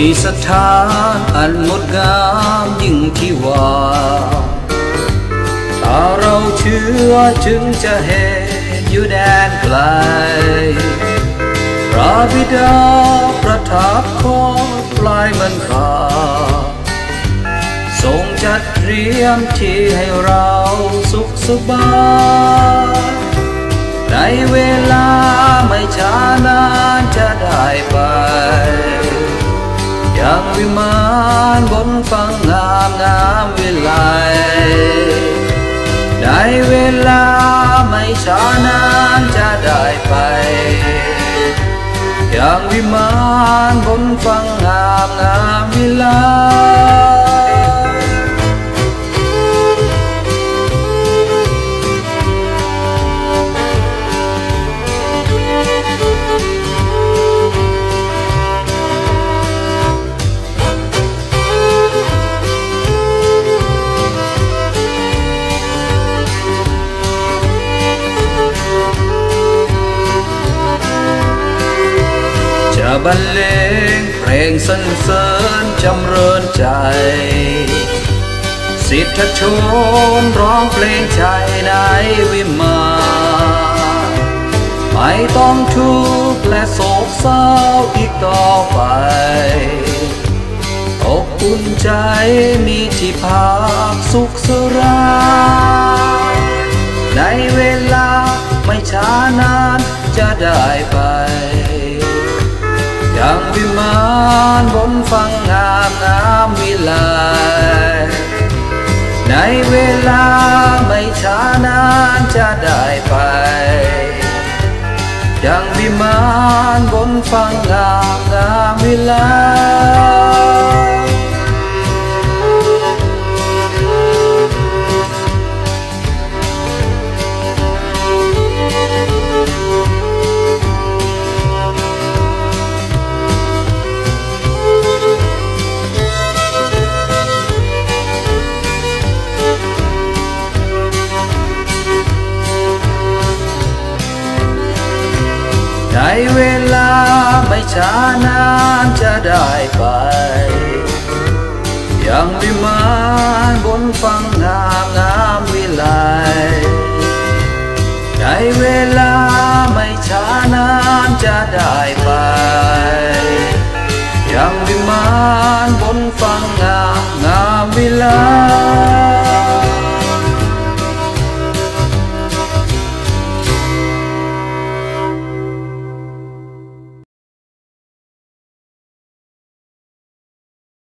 มีสถานอันงดงามยิ่งที่ว่าถ้าเราเชื่อจึงจะเห็นอยู่แดนไกล พระบิดาประทับคอปลายมันคาทรงจัดเตรียมที่ให้เราสุขสบายในเวลาไม่ช้านานจะได้ไป วิมานบนฟังงามงามวิไลได้เวลาไม่ช้านานจะได้ไป อย่างวิมานบนฟังงามงามวิไล บรรเลงเพลงสรรเสริญจำเริญใจ สิทธชนร้องเพลงใจในวิมานไม่ต้องทุกข์และโศกเศร้าอีกต่อไปอบอุ่นใจมีที่พักสุขสรายในเวลาไม่ช้านานจะได้ไปานบนฟังงามงามวิไลในเวลาไม่ช้านานจะได้ไปยังวิมานบนฟังงามงามวิไล เวลาไม่ช้านานจะได้ไป ยังวิมานบนฟังงามงามวิไลในเวลาไม่ช้านานจะได้ไป